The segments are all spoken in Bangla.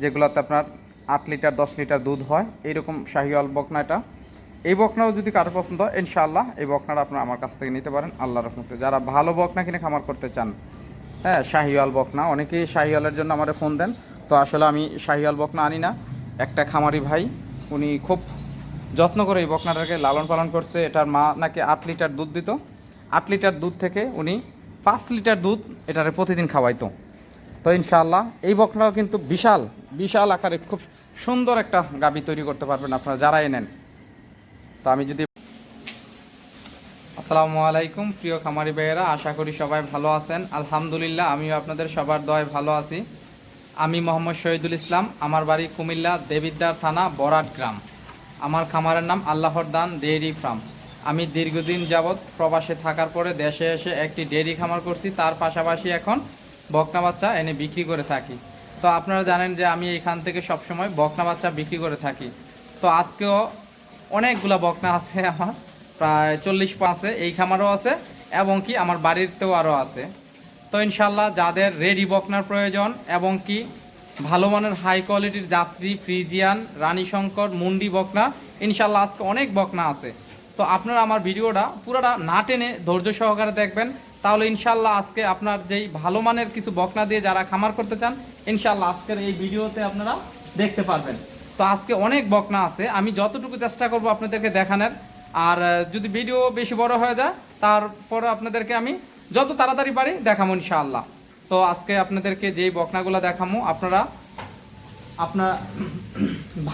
যেগুলোতে আপনার আট লিটার, দশ লিটার দুধ হয়, এইরকম শাহিওয়াল বকনা এটা। এই বকনাও যদি কারও পছন্দ হয়, ইনশাআল্লাহ এই বকনাটা আপনারা আমার কাছ থেকে নিতে পারেন আল্লাহ রহমতে। যারা ভালো বকনা কিনে খামার করতে চান হ্যাঁ শাহিওয়াল বকনা, অনেকেই শাহিওয়ালের জন্য আমাদের ফোন দেন। তো আসলে আমি শাহিওয়াল বকনা আনি না। একটা খামারি ভাই, উনি খুব যত্ন করে এই বকনাটাকে লালন পালন করছে। এটার মা নাকি আট লিটার দুধ দিত। আট লিটার দুধ থেকে উনি পাঁচ লিটার দুধ এটারে প্রতিদিন খাওয়াইতো। তো ইনশাআল্লাহ এই বকনাও কিন্তু বিশাল। বিশাল আকারে খুব সুন্দর একটা গাবি তৈরি করতে পারবেন আপনারা যারাই নেন। তো আমি যদি আসসালামু আলাইকুম, প্রিয় খামারি ভাইয়েরা, আশা করি সবাই ভালো আছেন। আলহামদুলিল্লাহ, আমিও আপনাদের সবার দয় ভালো আছি। আমি মোহাম্মদ শহীদুল ইসলাম, আমার বাড়ি কুমিল্লা দেবিদ্দার থানা, বরাট গ্রাম। আমার খামারের নাম আল্লাহর দান ডেইরি ফার্ম। আমি দীর্ঘদিন যাবৎ প্রবাসে থাকার পরে দেশে এসে একটি ডেইরি খামার করছি। তার পাশাপাশি এখন বকনা বাচ্চা এনে বিক্রি করে থাকি। তো আপনারা জানেন যে আমি এখান থেকে সবসময় বকনা বাচ্চা বিক্রি করে থাকি। তো আজকেও অনেকগুলা বকনা আছে আমার, প্রায় চল্লিশ আছে এই খামারও আছে এবং কি আমার বাড়িতেও আরও আছে। তো ইনশাল্লাহ যাদের রেডি বকনার প্রয়োজন এবং কি ভালো মানের হাই কোয়ালিটির জাসরি ফ্রিজিয়ান রানী শঙ্কর মুন্ডি বকনা, ইনশাল্লাহ আজকে অনেক বকনা আছে। তো আপনারা আমার ভিডিওটা পুরোটা না টেনে ধৈর্য সহকারে দেখবেন। তাহলে ইনশাল্লাহ আজকে আপনার যেই ভালো মানের কিছু বকনা দিয়ে যারা খামার করতে চান ইনশাল্লাহ আজকের এই ভিডিওতে আপনারা দেখতে পারবেন। তো আজকে অনেক বকনা আছে, আমি যতটুকু চেষ্টা করব আপনাদেরকে দেখানোর। আর যদি ভিডিও বেশি বড় হয়ে যায় তারপর আপনাদেরকে আমি যত তাড়াতাড়ি পারি দেখাবো ইনশাআল্লাহ। তো আজকে আপনাদেরকে যেই বকনাগুলো দেখামো, আপনারা আপনার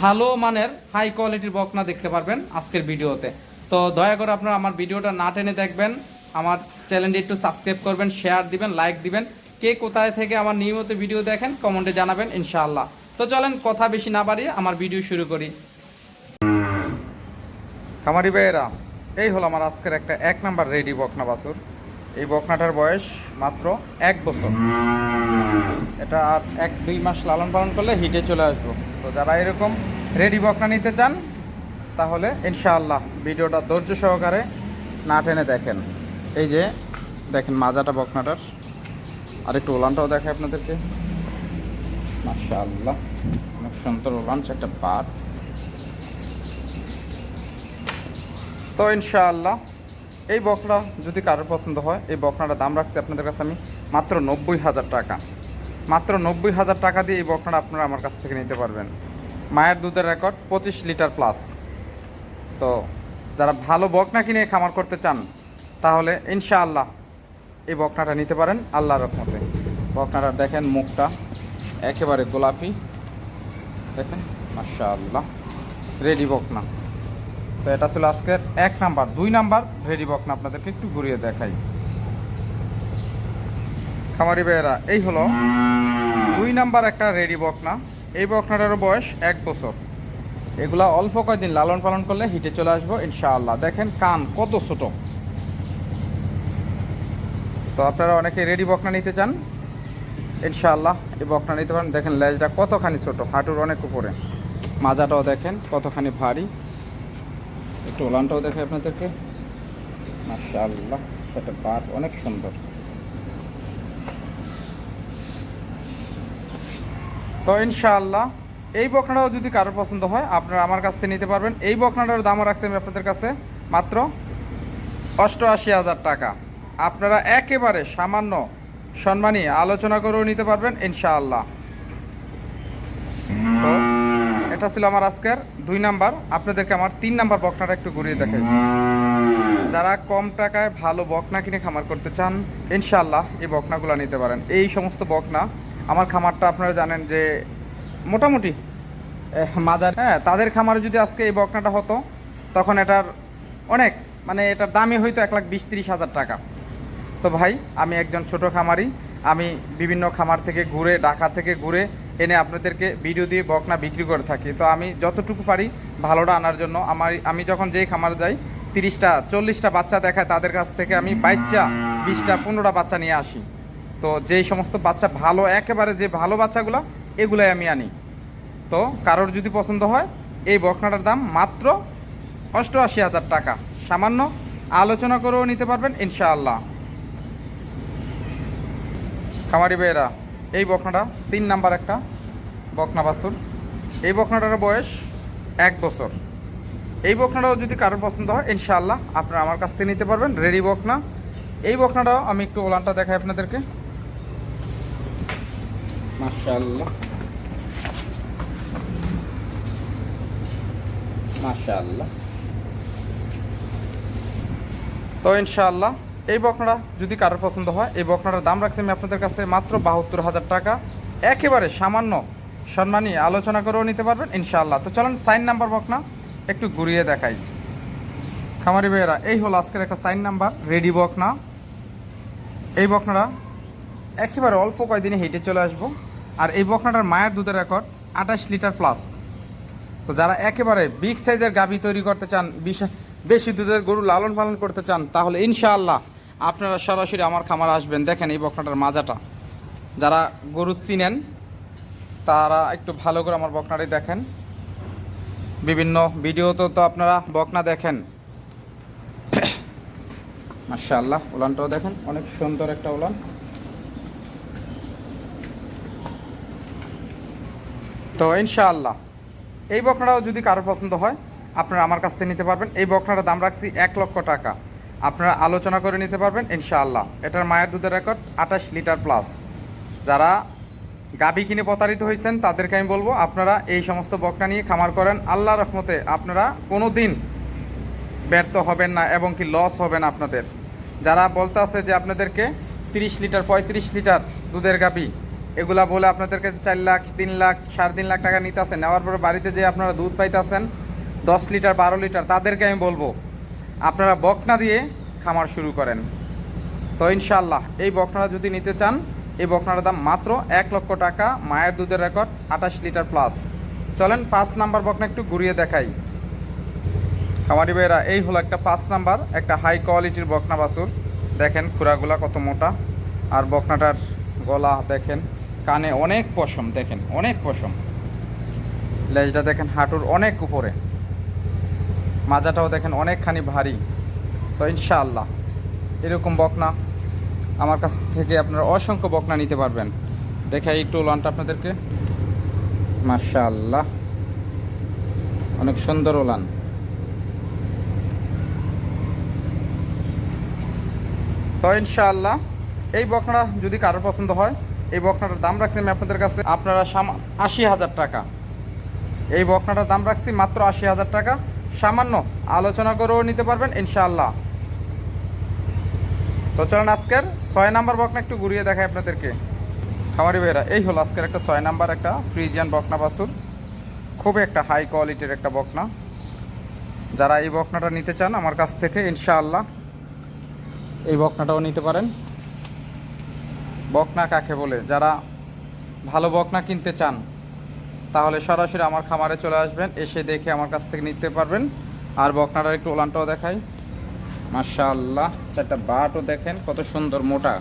ভালো মানের হাই কোয়ালিটির বকনা দেখতে পারবেন আজকের ভিডিওতে। তো দয়া করে আপনারা আমার ভিডিওটা না টেনে দেখবেন। আমার চ্যানেলটি একটু সাবস্ক্রাইব করবেন শেয়ার দিবেন লাইক দিবেন। কে কোথায় থেকে আমার নিয়মিত ভিডিও দেখেন কমেন্টে জানাবেন, ইনশাআল্লাহ। তো চলেন, কথা বেশি না বাড়িয়ে আমার ভিডিও শুরু করি। খামারি ভাইয়েরা, এই হলো আমার আজকের একটা এক নাম্বার রেডি বকনা বাসুর এই বকনাটার বয়স মাত্র এক বছর। এটা আর এক দুই মাস লালন পালন করলে হিটে চলে আসব। তো যারা এরকম রেডি বকনা নিতে চান, তাহলে ইনশাআল্লাহ ভিডিওটা ধৈর্য সহকারে না টেনে দেখেন। এই যে, দেখেন মাজাটা, বকনাটার। আর একটু ওলানটাও দেখায় আপনাদেরকে। মাশাআল্লাহ, অনেক সুন্দর ওলান, একটা পাট। তো ইনশাআল্লাহ, এই বকনা যদি কারোর পছন্দ হয়, এই বকনাটার দাম রাখছি আপনাদের কাছে আমি মাত্র নব্বই হাজার টাকা। মাত্র নব্বই হাজার টাকা দিয়ে এই বকনাটা আপনারা আমার কাছ থেকে নিতে পারবেন। মায়ের দুধের রেকর্ড পঁচিশ লিটার প্লাস। তো যারা ভালো বকনা কিনে খামার করতে চান তাহলে ইনশাআল্লাহ এই বকনাটা নিতে পারেন আল্লাহর রহমতে। বকনাটা দেখেন মুখটা একেবারে গোলাপি। দেখেন, মাশাআল্লাহ রেডি বকনা। তো এটা ছিল আজকের এক নাম্বার। দুই নাম্বার রেডি বকনা আপনাদেরকে একটু ঘুরিয়ে দেখাই। খামারি ভাইয়েরা, এই হলো দুই নাম্বার একটা রেডি বকনা। এই বকনাটারও বয়স এক বছর। এগুলা অল্প কয়েকদিন লালন পালন করলে হিটে চলে আসব ইনশাআল্লাহ। দেখেন কান কত ছোট। তো আপনারা অনেকে রেডি বকনা নিতে চান? ইনশাআল্লাহ, এই বকনা নিতে পারেন। দেখেন লেজটা কতখানি ছোট, হাঁটুর অনেক উপরে। মাজাটাও দেখেন কতখানি ভারী। একটু ওলানটাও দেখে আপনাদেরকে। মাশাআল্লাহ সেটা পাট অনেক সুন্দর। তো ইনশাআল্লাহ, এই বকনাটাও যদি কারোর পছন্দ হয়, আপনারা আমার কাছ থেকে নিতে পারবেন। এই বকনাটার দামও রাখছি আমি আপনাদের কাছে, মাত্র অষ্টআশি হাজার টাকা। আপনারা একেবারে সামান্য সম্মানী আলোচনা করেও নিতে পারবেন, ইনশাআল্লাহ। তো, এটা ছিল আমার আজকের দুই নাম্বার। আপনাদেরকে আমার তিন নাম্বার বকনাটা একটু ঘুরিয়ে দেখাই। যারা কম টাকায় ভালো বকনা কিনে খামার করতে চান, ইনশাআল্লাহ এই বকনাগুলো নিতে পারেন। এই সমস্ত বকনা, আমার খামারটা আপনারা জানেন যে মোটামুটি মাজার হ্যাঁ তাদের খামারে যদি আজকে এই বকনাটা হতো, তখন এটার অনেক মানে এটার দামই হয়তো এক লাখ বিশ তিরিশ হাজার টাকা। তো ভাই, আমি একজন ছোট খামারি। আমি বিভিন্ন খামার থেকে ঘুরে, ঢাকা থেকে ঘুরে এনে আপনাদেরকে ভিডিও দিয়ে বকনা বিক্রি করে থাকি। তো আমি যতটুকু পারি ভালোটা আনার জন্য আমার, আমি যখন যেই খামারে যাই, তিরিশটা, চল্লিশটা বাচ্চা দেখায় তাদের কাছ থেকে আমি বাচ্চা বিশটা, পনেরোটা বাচ্চা নিয়ে আসি। তো যেই সমস্ত বাচ্চা ভালো, একেবারে যে ভালো বাচ্চাগুলো, এগুলাই আমি আনি। তো কারোর যদি পছন্দ হয়, এই বকনাটার দাম মাত্র অষ্টআশি হাজার টাকা। সামান্য আলোচনা করেও নিতে পারবেন, ইনশাআল্লাহ। খামারি ভাইয়েরা এই বকনাটা তিন নাম্বার একটা বকনা বাছুর। এই বকনাটার বয়স এক বছর। এই বকনাটাও যদি কারোর পছন্দ হয় ইনশাআল্লাহ আপনারা আমার কাছ থেকে নিতে পারবেন রেডি বকনা। এই বকনাটাও আমি একটু ওলানটা দেখাই আপনাদেরকে। মাশাআল্লাহ। মাশাআল্লাহ। তো ইনশাআল্লাহ এই বকনাটা যদি কারোর পছন্দ হয়, এই বকনাটার দাম রাখছি আমি আপনাদের কাছে মাত্র বাহাত্তর হাজার টাকা। একেবারে সামান্য সম্মানী আলোচনা করেও নিতে পারবেন, ইনশাআল্লাহ। তো চলেন, সাইন নাম্বার বকনা একটু ঘুরিয়ে দেখাই। খামারি ভাইয়েরা, এই হলো আজকের একটা সাইন নাম্বার, রেডি বকনা। এই বকনাটা একেবারে অল্প কয়দিনে হেঁটে চলে আসব। আর এই বকনাটার মায়ের দুধের রেকর্ড আঠাশ লিটার প্লাস। তো যারা একেবারে বিগ সাইজের গাবি তৈরি করতে চান, বিশা- বেশি দুধের গরু লালন পালন করতে চান, তাহলে ইনশাআল্লাহ আপনারা সরাসরি আমার খামার আসবেন, দেখেন এই বকনাটার মাজাটা। যারা গরু চিনেন, তারা একটু ভালো করে আমার বকনাটি দেখেন। বিভিন্ন ভিডিওতে তো আপনারা বকনা দেখেন। মাশাআল্লাহ, উলানটাও দেখেন, অনেক সুন্দর একটা উলান। তো ইনশাআল্লাহ, এই বকনাটাও যদি কারোর পছন্দ হয়, আপনারা আমার কাছ থেকে নিতে পারবেন। এই বকনাটার দাম রাখছি এক লক্ষ টাকা। আপনারা আলোচনা করে নিতে পারবেন, ইনশাআল্লাহ। এটার মায়ের দুধের রেকর্ড আঠাশ লিটার প্লাস। যারা গাবি কিনে প্রতারিত হয়েছেন, তাদেরকে আমি বলব, আপনারা এই সমস্ত বকটা নিয়ে খামার করেন। আল্লাহ রহমতে আপনারা কোনো দিন ব্যর্থ হবেন না এবং কি লস হবে না আপনাদের। যারা বলতে আছে যে আপনাদেরকে তিরিশ লিটার, পঁয়ত্রিশ লিটার দুধের গাবি, এগুলা বলে আপনাদেরকে চার লাখ, তিন লাখ, সাড়ে তিন লাখ টাকা নিতে আসেন নেওয়ার পরে বাড়িতে যে আপনারা দুধ পাইতেছেন, দশ লিটার, বারো লিটার, তাদেরকে আমি বলব আপনারা বকনা দিয়ে খামার শুরু করেন। তো ইনশাল্লাহ এই বকনাটা যদি নিতে চান, এই বকনাটার দাম মাত্র এক লক্ষ টাকা, মায়ের দুধের রেকর্ড আঠাশ লিটার প্লাস। চলেন পাঁচ নাম্বার বকনা একটু ঘুরিয়ে দেখাই। খামারি ভাইয়েরা, এই হলো একটা পাঁচ নাম্বার, একটা হাই কোয়ালিটির বকনা বাসুর দেখেন খুরাগুলা কত মোটা। আর বকনাটার গলা দেখেন, কানে অনেক পশম, দেখেন অনেক পশম। লেজটা দেখেন হাঁটুর অনেক উপরে। মাজাটাও দেখেন অনেকখানি ভারী। তো ইনশাআল্লাহ, এরকম বকনা আমার কাছ থেকে আপনারা অসংখ্য বকনা নিতে পারবেন। দেখাই একটু ওলানটা আপনাদেরকে। মাশাআল্লাহ, অনেক সুন্দর ওলান। তো ইনশাআল্লাহ, এই বকনা যদি কারোর পছন্দ হয়, এই বকনাটার দাম রাখছি আমি আপনাদের কাছে আপনারা আশি হাজার টাকা। এই বকনাটার দাম রাখছি মাত্র আশি হাজার টাকা। সামান্য আলোচনা করেও নিতে পারবেন, ইনশাআল্লাহ। তো চলেন আজকের ছয় নাম্বার বকনা একটু ঘুরিয়ে দেখাই আপনাদেরকে। খামারি ভাইরা এই হলো আজকের একটা ছয় নাম্বার একটা ফ্রিজিয়ান বকনা বাসুর খুবই একটা হাই কোয়ালিটির একটা বকনা। যারা এই বকনাটা নিতে চান আমার কাছ থেকে, ইনশাআল্লাহ এই বকনাটাও নিতে পারেন। বকনা কাকে বলে? যারা ভালো বকনা কিনতে চান তাহলে সরাসরি আমার খামারে চলে আসবেন, এসে দেখে আমার কাছ থেকে নিতে পারবেন। আর বকনাটার একটু ওলানটাও দেখাই। মাশাআল্লাহ, চারটা বাটও দেখেন, কত সুন্দর মোটা।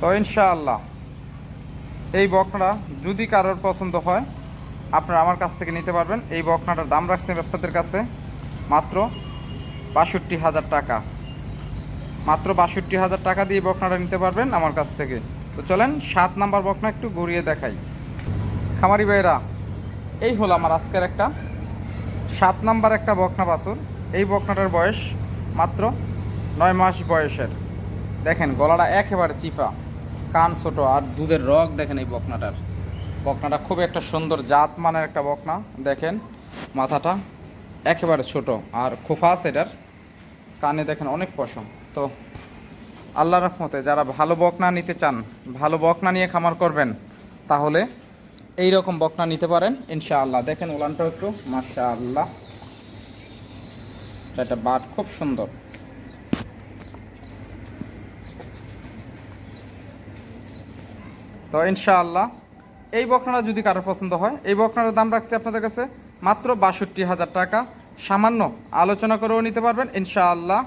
তো ইনশাআল্লাহ, এই বকনাটা যদি কারোর পছন্দ হয়, আপনারা আমার কাছ থেকে নিতে পারবেন। এই বকনাটার দাম রাখছি আমি আপনাদের কাছে মাত্র বাষট্টি হাজার টাকা। মাত্র বাষট্টি হাজার টাকা দিয়ে বকনাটা নিতে পারবেন আমার কাছ থেকে। তো চলেন, সাত নাম্বার বকনা একটু ঘুরিয়ে দেখাই। খামারি ভাইরা, এই হলো আমার আজকের একটা, সাত নাম্বার একটা বকনা বাছুর। এই বকনাটার বয়স মাত্র নয় মাস বয়সের। দেখেন, গলাটা একেবারে চিপা, কান ছোট আর দুধের রগ দেখেন এই বকনাটার। বকনাটা খুব একটা সুন্দর জাত মানের একটা বকনা, দেখেন, মাথাটা একেবারে ছোট আর খোফা আছে এটার। কানে দেখেন অনেক পশম। তো আল্লাহ রহমতে যারা ভালো বকনা নিতে চান, ভালো বকনা নিয়ে খামার করবেন, তাহলে এই রকম বকনা নিতে পারেন, ইনশাআল্লাহ। দেখেন উলানটা একটু মাশা আল্লাহ এটা বাট খুব সুন্দর। তো ইনশাআল্লাহ, এই বকনাটা যদি কারোর পছন্দ হয়, এই বকনাটার দাম রাখছি আপনাদের কাছে মাত্র বাষট্টি হাজার টাকা। সামান্য আলোচনা করেও নিতে পারবেন, ইনশাআল্লাহ।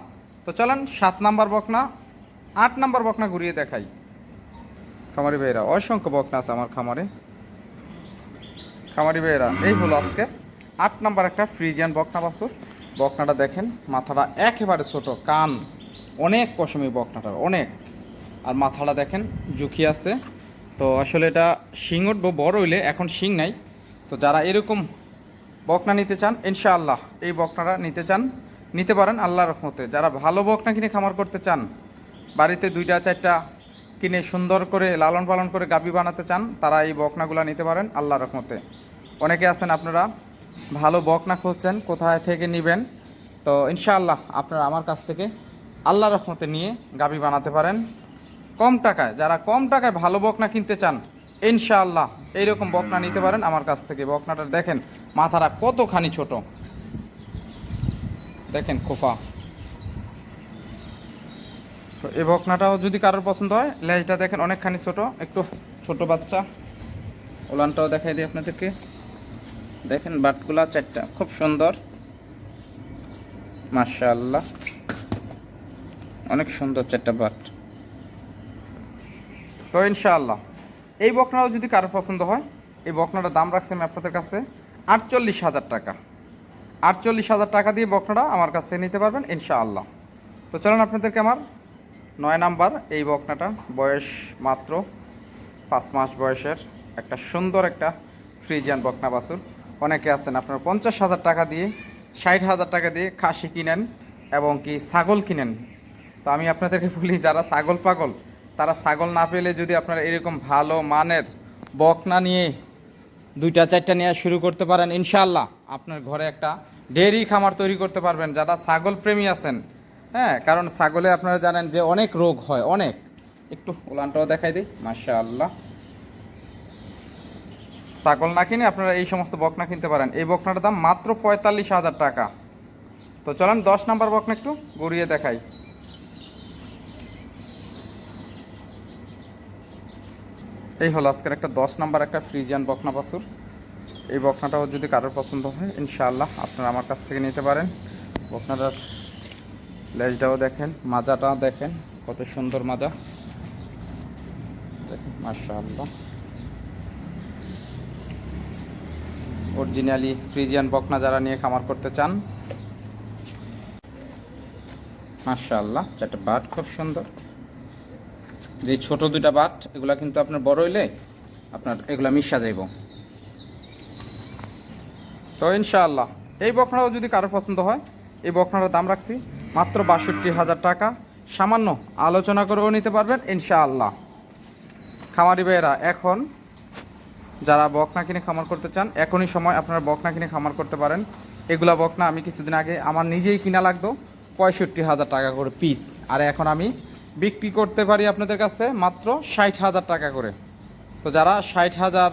তো চলেন, সাত নাম্বার বকনা, আট নাম্বার বকনা ঘুরিয়ে দেখাই। খামারি ভাইয়েরা, অসংখ্য বকনা আছে আমার খামারে। খামারি ভাইয়েরা, এই হলো আজকে আট নাম্বার একটা ফ্রিজিয়ান বকনা বাসুর বকনাটা দেখেন, মাথাটা একেবারে ছোট, কান, অনেক পশমি বকনাটার, অনেক। আর মাথাটা দেখেন, ঝুঁকি আছে। তো আসলে এটা শিং উঠবো, বড় হইলে এখন শিং নাই। তো যারা এরকম বকনা নিতে চান, ইনশাআল্লাহ এই বকনাটা নিতে চান। নিতে পারেন আল্লাহর রহমতে। যারা ভালো বকনা কিনে খামার করতে চান, বাড়িতে দুইটা চারটা কিনে সুন্দর করে লালন পালন করে গাবি বানাতে চান, তারা এই বকনাগুলো নিতে পারেন আল্লাহর রহমতে। অনেকে আছেন আপনারা ভালো বকনা খুঁজছেন, কোথায় থেকে নেবেন? তো ইনশাআল্লাহ আপনারা আমার কাছ থেকে আল্লাহ রহমতে নিয়ে গাবি বানাতে পারেন। কম টাকায়, যারা কম টাকায় ভালো বকনা কিনতে চান, ইনশাআল্লাহ এইরকম বকনা নিতে পারেন আমার কাছ থেকে। বকনাটা দেখেন, মাথাটা কতখানি ছোট। দেখেন, খোফা। তো এই বকনাটাও যদি কারোর পছন্দ হয়, লেজটা দেখেন অনেকখানি ছোট, একটু ছোট বাচ্চা। ওলানটাও দেখাই দিই আপনাদেরকে। দেখেন বাটগুলা চারটা, খুব সুন্দর। মাশাআল্লাহ। অনেক সুন্দর চারটা বাট। তো ইনশাআল্লাহ, এই বকনাটাও যদি কারোর পছন্দ হয়, এই বকনাটার দাম রাখছি আমি আপনাদের কাছে আটচল্লিশ হাজার টাকা। আটচল্লিশ হাজার টাকা দিয়ে বকনাটা আমার কাছ থেকে নিতে পারবেন, ইনশাআল্লাহ। তো চলুন আপনাদেরকে আমার নয় নাম্বার, এই বকনাটা বয়স মাত্র পাঁচ মাস বয়সের একটা সুন্দর একটা ফ্রিজিয়ান বকনা বাছুর। অনেকে আছেন, আপনারা পঞ্চাশ হাজার টাকা দিয়ে, ষাট হাজার টাকা দিয়ে খাসি কিনেন এবং কি ছাগল কিনেন। তো আমি আপনাদেরকে বলি, যারা ছাগল পাগল, তারা ছাগল না পেলে যদি আপনারা এরকম ভালো মানের বকনা নিয়ে দুইটা, চারটা নিয়ে শুরু করতে পারেন ইনশাল্লাহ আপনার ঘরে একটা ডেয়ারি খামার তৈরি করতে পারবেন, যারা ছাগল প্রেমী আছেন। হ্যাঁ কারণ ছাগলে আপনারা জানেন যে অনেক রোগ হয়, অনেক। একটু ওলানটাও দেখাই দিই মাশা আল্লাহ ছাগল না কিনে আপনারা এই সমস্ত বকনা কিনতে পারেন। এই বকনাটার দাম মাত্র পঁয়তাল্লিশ হাজার টাকা। তো চলেন, দশ নাম্বার বকনা একটু গড়িয়ে দেখাই। এই হলো আজকের একটা দশ নাম্বার একটা ফ্রিজিয়ান বকনা বাছুর। এই বকনাটাও যদি কারোর পছন্দ হয়, ইনশাআল্লাহ আপনারা আমার কাছ থেকে নিতে পারেন। বকনাটার লেজটাও দেখেন, মাজাটাও দেখেন, কত সুন্দর মাজা। দেখেন, মাশাআল্লাহ। অরিজিনালি ফ্রিজিয়ান বকনা যারা নিয়ে খামার করতে চান, মাশাআল্লাহ, চারটা বাট খুব সুন্দর। যে ছোট দুইটা বাট, এগুলা কিন্তু আপনার বড় হইলে আপনার এগুলা মিশা যাইব। তো ইনশাআল্লাহ, এই বকনাটাও যদি কারও পছন্দ হয়, এই বকনাটার দাম রাখছি মাত্র বাষট্টি হাজার টাকা। সামান্য আলোচনা করেও নিতে পারবেন ইনশাআল্লাহ। খামারি ভাইয়েরা, এখন যারা বকনা কিনে খামার করতে চান, এখনই সময় আপনারা বকনা কিনে খামার করতে পারেন। এগুলা বকনা আমি কিছুদিন আগে আমার নিজেই কিনা লাগতো, পঁয়ষট্টি হাজার টাকা করে পিস আর এখন আমি বিক্রি করতে পারি আপনাদের কাছে মাত্র ষাট হাজার টাকা করে। তো যারা ষাট হাজার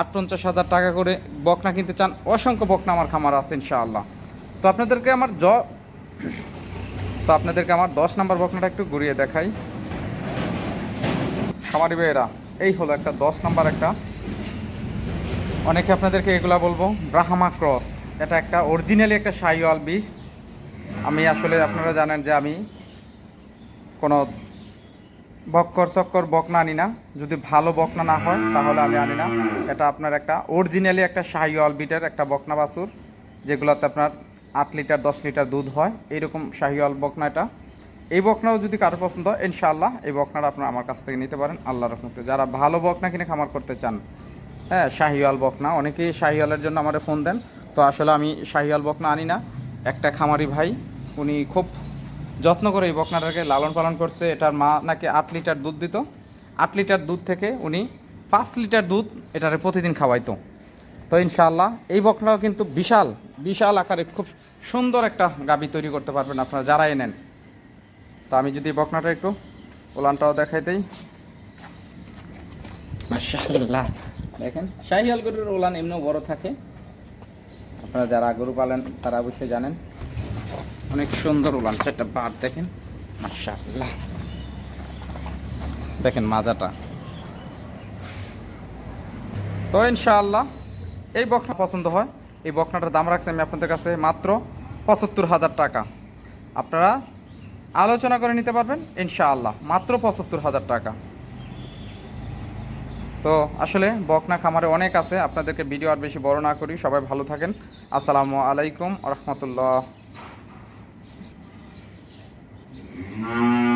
আটপঞ্চাশ হাজার টাকা করে বকনা কিনতে চান, অসংখ্য বকনা আমার খামার আছে ইনশাআল্লাহ। তো আপনাদেরকে আমার জ, তো আপনাদেরকে আমার দশ নাম্বার বকনাটা একটু ঘুরিয়ে দেখাই। খামারি ভাইয়েরা, এই হলো একটা দশ নাম্বার একটা। অনেকে আপনাদেরকে এগুলা বলব, ব্রাহামা ক্রস। এটা একটা অরিজিনালি একটা সাইওয়াল বীজ। আমি আসলে আপনারা জানেন যে আমি কোনো বক্কর চক্কর বকনা আনি না। যদি ভালো বকনা না হয়, তাহলে আমি আনি না। এটা আপনার একটা অরিজিনালি একটা শাহিওয়াল বিটের একটা বকনা বাছুর, যেগুলোতে আপনার আট লিটার, দশ লিটার দুধ হয়। এইরকম শাহিওয়াল বকনা এটা। এই বকনাও যদি কারও পছন্দ হয়, ইনশাআল্লাহ এই বকনাটা আপনারা আমার কাছ থেকে নিতে পারেন আল্লাহ রহমতে। যারা ভালো বকনা কিনে খামার করতে চান হ্যাঁ শাহিওয়াল বকনা, অনেকেই শাহিওয়ালের জন্য আমাদের ফোন দেন। তো আসলে আমি শাহিওয়াল বকনা আনি না। একটা খামারি ভাই, উনি খুব যত্ন করে এই বকনাটাকে লালন পালন করছে। এটার মা নাকি আট লিটার দুধ দিত। আট লিটার দুধ থেকে উনি পাঁচ লিটার দুধ এটারে প্রতিদিন খাওয়াইতো। তো ইনশাআল্লাহ এই বকনাটাও কিন্তু বিশাল বিশাল আকারে খুব সুন্দর একটা গাবি তৈরি করতে পারবেন আপনারা যারাই নেন। তো আমি যদি বকনাটা একটু ওলানটাও দেখাই দিই। মাশাআল্লাহ। দেখেন, শাহিয়াল গরুর ওলান এমনিও বড় থাকে। আপনারা যারা গরু পালেন, তারা অবশ্যই জানেন। অনেক সুন্দর উলান চারটা বার দেখেন। মাশাআল্লাহ। দেখেন মাজাটা। তো ইনশাআল্লাহ, এই বকনা পছন্দ হয়। এই বকনাটার দাম রাখছি আমি আপনাদের কাছে মাত্র পঁচাত্তর হাজার টাকা। আপনারা আলোচনা করে নিতে পারবেন, ইনশাআল্লাহ, মাত্র পঁচাত্তর হাজার টাকা। তো আসলে বকনা খামারে অনেক আছে, আপনাদেরকে ভিডিও আর বেশি বড় না করি, সবাই ভালো থাকেন। আসসালামু আলাইকুম রহমতুল্লাহ। Mm-hmm.